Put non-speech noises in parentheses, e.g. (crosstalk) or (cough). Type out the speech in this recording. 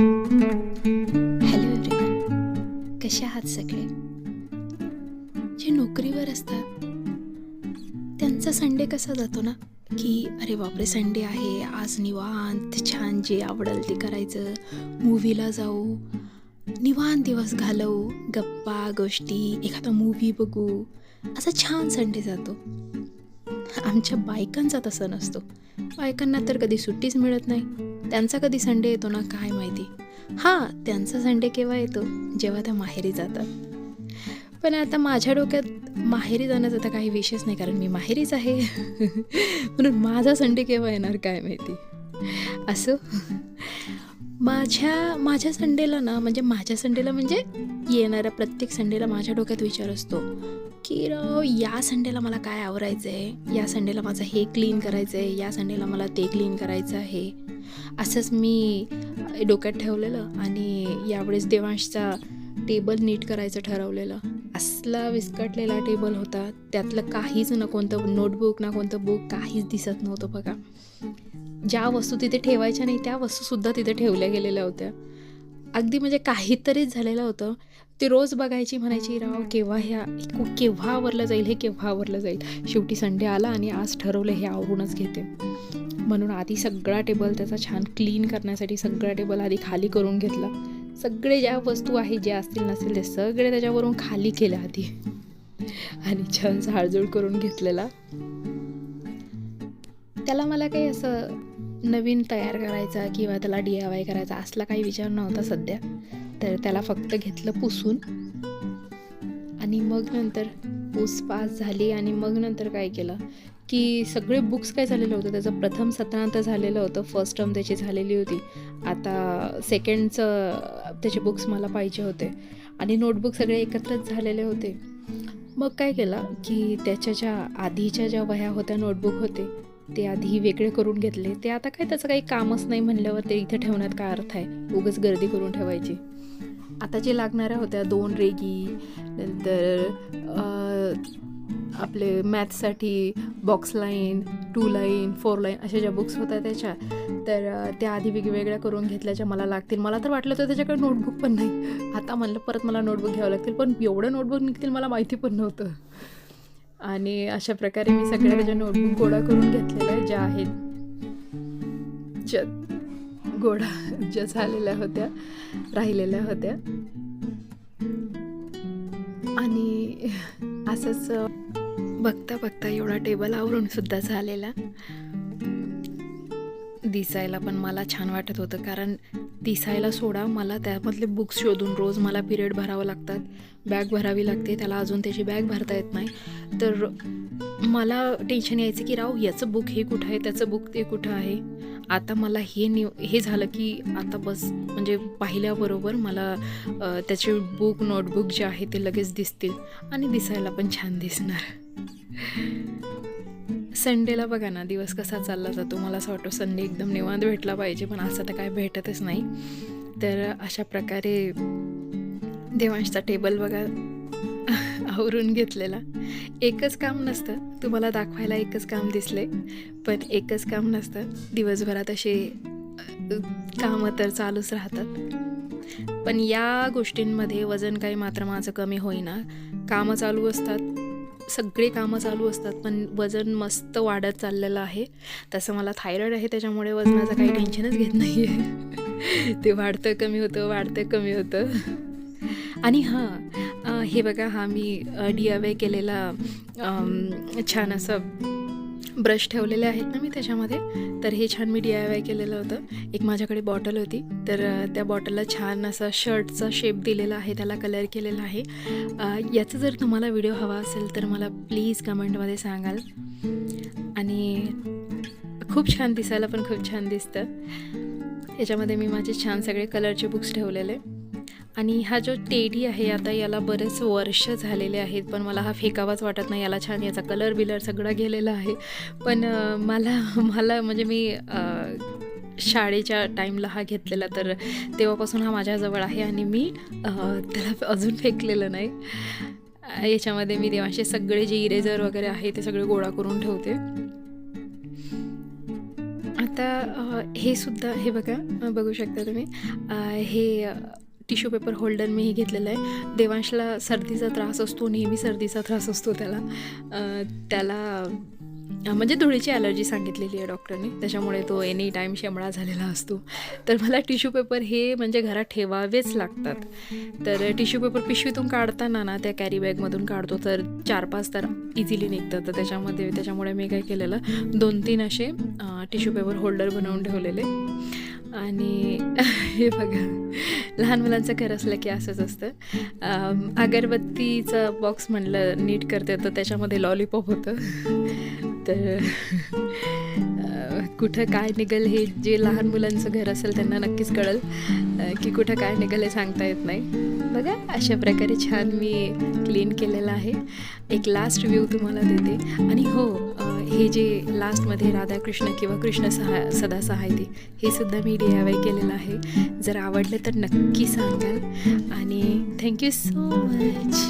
Hello everyone कसे आहात सगळे? जे नोकरीवर असतात त्यांचा संडे कसा जातो ना? की अरे बापरे संडे आहे आज निवांत छान जे आवडेल ते करायचं मूवीला जाऊ निवांत दिवस घालवू गप्पा गोष्टी एखादा मूवी बघू असा छान संडे जातो. आमच्या बायकांचा तसा नसतो. बायकांना तर कधी सुट्टीच मिळत नाही. त्यांचा कधी संडे येतो ना काय माहिती? हां त्यांचा संडे केव्हा येतो? जेव्हा त्या माहेरी जातात. पण आता माझ्या डोक्यात माहेरी जाण्याचा तर काही विषयच नाही कारण मी माहेरीच आहे. (laughs) म्हणून माझा संडे केव्हा येणार काय माहिती? असो. माझ्या माझ्या संडेला ना म्हणजे माझ्या संडेला म्हणजे येणाऱ्या प्रत्येक संडेला माझ्या डोक्यात विचार असतो की राव या संडेला मला काय आवरायचं आहे या संडेला माझं हे क्लीन करायचं आहे या संडेला मला ते क्लीन करायचं आहे? असंच मी डोक्यात ठेवलेलं आणि यावेळेस देवांशचा टेबल नीट करायचं ठरवलेलं. असला विस्कटलेला टेबल होता त्यातलं काहीच ना कोणतं नोटबुक ना कोणतं बुक काहीच दिसत नव्हतं बघा. ज्या वस्तू तिथे ठेवायच्या नाही त्या वस्तूसुद्धा तिथे ठेवल्या गेलेल्या होत्या. अगदी म्हणजे काहीतरीच झालेलं होतं. ते रोज बघायची म्हणायची राव केव्हा ह्या केव्हा आवरलं जाईल हे केव्हा आवरलं जाईल? शेवटी संडे आला आणि आज ठरवलं हे आवरूनच घेते. म्हणून आधी सगळा टेबल त्याचा छान क्लीन करण्यासाठी सगळा टेबल आधी खाली करून घेतला. सगळे ज्या वस्तू आहेत ज्या असतील नसतील ते सगळे त्याच्यावरून खाली केले आधी. आणि छान झाडझूड करून घेतलेला. त्याला मला काही असं नवीन तयार करायचा किंवा त्याला डी आय वाय करायचा असला काही विचार नव्हता सध्या. तर त्याला फक्त घेतलं पुसून. आणि मग नंतर पूस पास झाली आणि मग नंतर काय केलं? की सगळे बुक्स काय झालेलं होतं? त्याचं प्रथम सत्रांत झालेलं होतं. फर्स्ट टर्म त्याची झालेली होती. आता सेकंडचं त्याचे बुक्स मला पाहिजे होते. आणि नोटबुक सगळे एकत्रच झालेले होते. मग काय केलं की त्याच्या ज्या आधीच्या ज्या वह्या होत्या नोटबुक होते ते आधी वेगळे करून घेतले. ते आता काय त्याचं काही कामच नाही म्हणल्यावर ते इथे ठेवण्यात काय अर्थ आहे? उगच गर्दी करून ठेवायची. आता जे लागणाऱ्या होत्या दोन रेगी नंतर आपले मॅथ्ससाठी box line two line four line अशा ज्या बुक्स होत्या त्याच्या तर त्या आधी वेगवेगळ्या करून घेतल्याच्या मला लागतील. मला तर वाटलं होतं त्याच्याकडे नोटबुक पण नाही. आता म्हणलं परत मला नोटबुक घ्यावं लागतील पण एवढं नोटबुक निघतील मला माहिती पण नव्हतं. आणि अशा प्रकारे मी सगळ्या त्याच्या नोटबुक गोळा करून घेतलेल्या ज्या आहेत ज्या गोळा ज्या झालेल्या होत्या राहिलेल्या होत्या. आणि असंच बघता बघता एवढा टेबल आवरून सुद्धा झालेला. दिसायला पण मला छान वाटत होतं कारण दिसायला सोडा मला त्यामधले बुक्स शोधून रोज मला पिरियड भरावं लागतात. बॅग भरावी लागते त्याला अजून त्याची बॅग भरता येत नाही. तर मला टेन्शन यायचं की राव याचं बुक हे कुठं आहे त्याचं बुक ते कुठं आहे? आता मला हे नि हे झालं की आता बस म्हणजे पाहिल्याबरोबर मला त्याचे बुक नोटबुक जे आहे ते लगेच दिसतील आणि दिसायला पण छान दिसणार. संडेला बघा ना दिवस कसा चालला जातो. मला असं वाटतं संडे एकदम निवांत भेटला पाहिजे पण असं तर काय भेटतच नाही. तर अशा प्रकारे देवांशचा टेबल बघा (laughs) आवरून घेतलेला. एकच काम नसतं. तुम्हाला दाखवायला एकच काम दिसले पण एकच काम नसतं. दिवसभरात असे कामं तर चालूच राहतात. पण या गोष्टींमध्ये वजन काही मात्र माझं कमी होईना. कामं चालू असतात. सगळे कामं चालू असतात पण वजन मस्त वाढत चाललेलं आहे. तसं मला थायरॉईड आहे त्याच्यामुळे वजनाचं काही टेन्शनच घेत नाही आहे (laughs) ते वाढतं कमी होतं वाढतं कमी होतं. आणि हां हे बघा हा मी डी आय केलेला छान असं ब्रश ठेवलेले आहेत ना मी त्याच्यामध्ये. तर हे छान मी डी आय वाय केलेलं होतं. एक माझ्याकडे बॉटल होती. तर त्या बॉटलला छान असा शर्टचा शेप दिलेला आहे. त्याला कलर केलेला आहे. याचा जर तुम्हाला व्हिडिओ हवा असेल तर मला प्लीज कमेंटमध्ये सांगाल. आणि खूप छान दिसायला पण खूप छान दिसतं. याच्यामध्ये मी माझे छान सगळे कलरचे बुक्स ठेवलेले. आणि हा जो टेडी आहे आता याला बरेच वर्ष झालेले आहेत पण मला हा फेकावाच वाटत नाही याला छान याचा कलर बिलर सगळा गेलेला आहे. पण मला मला म्हणजे मी शाळेच्या टाईमला हा घेतलेला तर तेव्हापासून हा माझ्याजवळ आहे आणि मी त्याला अजून फेकलेलं नाही. याच्यामध्ये मी देवाचे सगळे जे इरेझर वगैरे आहे ते सगळे गोळा करून ठेवते. आता हे सुद्धा हे बघा बघू शकता तुम्ही. हे टिश्यू पेपर होल्डर मीही घेतलेलं आहे. देवांशला सर्दीचा त्रास असतो नेहमी सर्दीचा त्रास असतो त्याला. त्याला म्हणजे धुळीची ॲलर्जी सांगितलेली आहे डॉक्टरने त्याच्यामुळे तो एनी टाईम शेमळा झालेला असतो. तर मला टिश्यू पेपर हे म्हणजे घरात ठेवावेच लागतात. तर टिश्यू पेपर पिशवीतून काढताना ना त्या कॅरी बॅगमधून काढतो. तर चार पाच तर इझिली निघतात. तर त्याच्यामध्ये त्याच्यामुळे मी काय केलेलं दोन तीन असे टिश्यू पेपर होल्डर बनवून ठेवलेले. आणि (laughs) हे बघा लहान मुलांचं घर असलं की असंच असतं. अगरबत्तीचं बॉक्स म्हणलं नीट करते तर त्याच्यामध्ये लॉलीपॉप होतं. तर कुठं काय निघेल हे जे लहान मुलांचं घर असेल त्यांना नक्कीच कळेल. की कुठं काय निघेल हे सांगता येत नाही. बघा अशा प्रकारे छान मी क्लीन केलेलं आहे. एक लास्ट व्ह्यू तुम्हाला देते. आणि हो हे जे लास्टमध्ये राधाकृष्ण किंवा कृष्ण सहा सदा सहायते हे सुद्धा मी डी आय वाय केलेलं आहे. जर आवडलं तर नक्की सांगाल. आणि थँक्यू सो मच